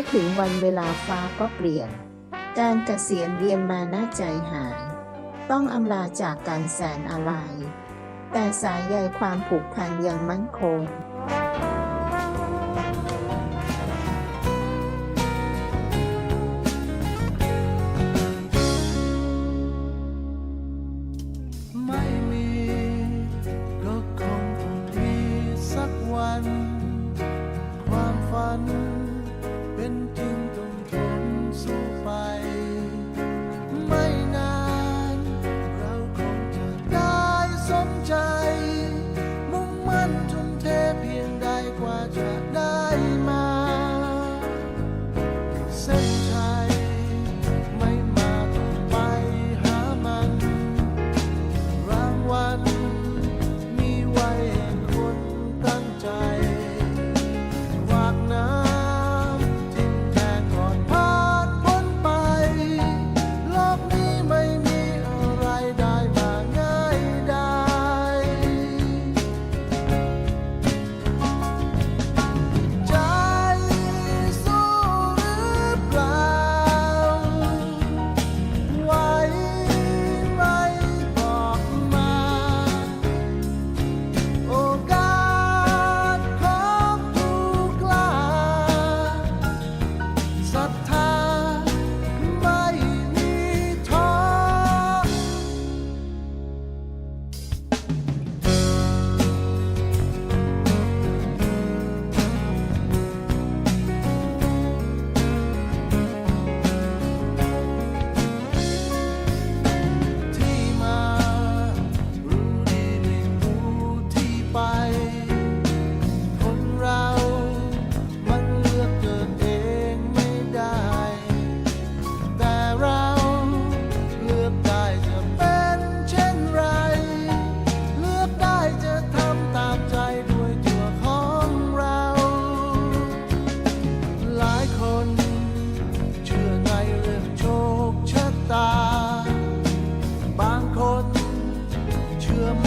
มื่อถึงวันเวลาฟ้าก็เปลี่ยน การเกษียณเรียนมาหน้าใจหาย ต้องอำลาจากการแสนอะไร แต่สายใยความผูกพันยังมั่นคง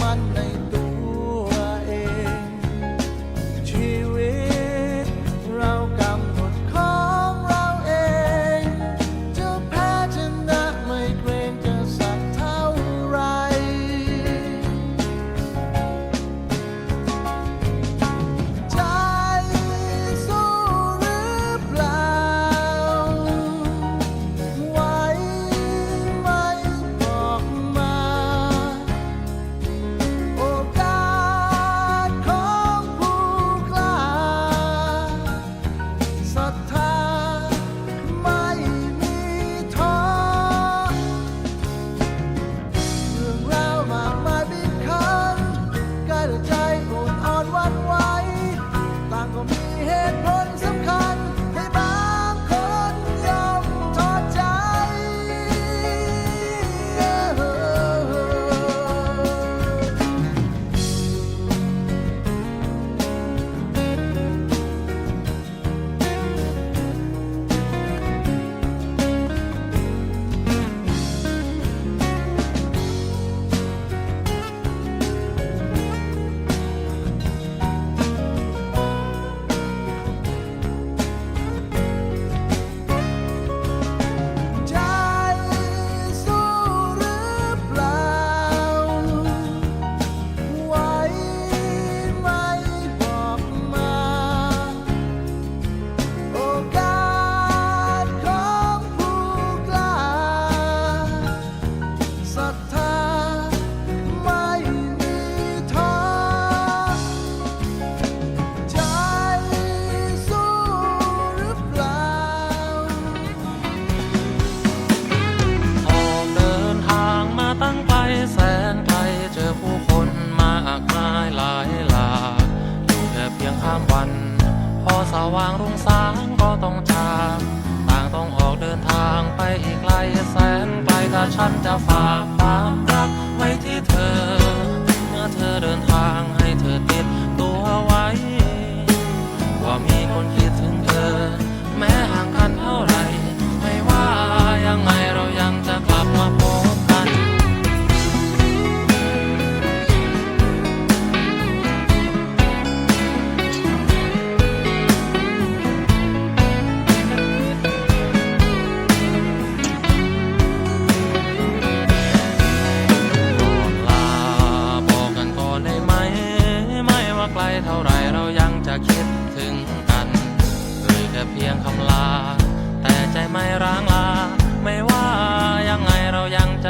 man ay วางรุ่งสางก็ต้องจากต่างต้องออกเดินทางไปอีกไกลแสนไกลถ้าฉันจะฝาก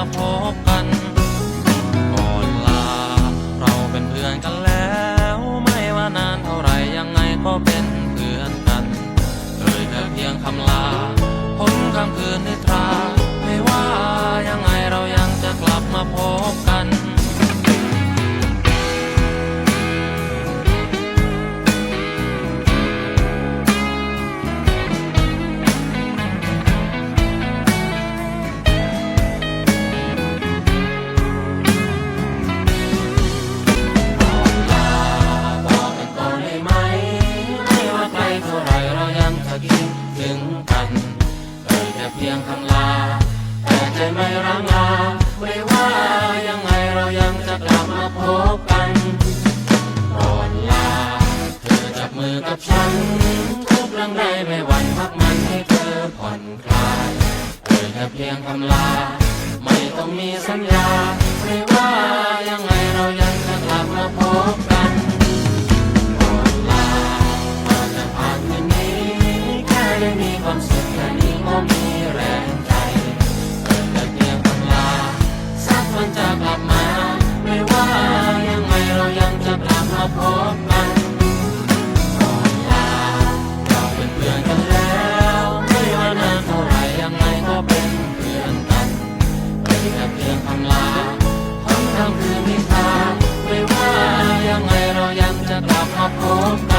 จะ มาพบกันก่อนลา เธอจับมือกับฉัน ทุกเรื่องใดไม่หวั่นพักมันให้เธอผ่อนคลายเอ่ยแค่เพียงคำลา ako.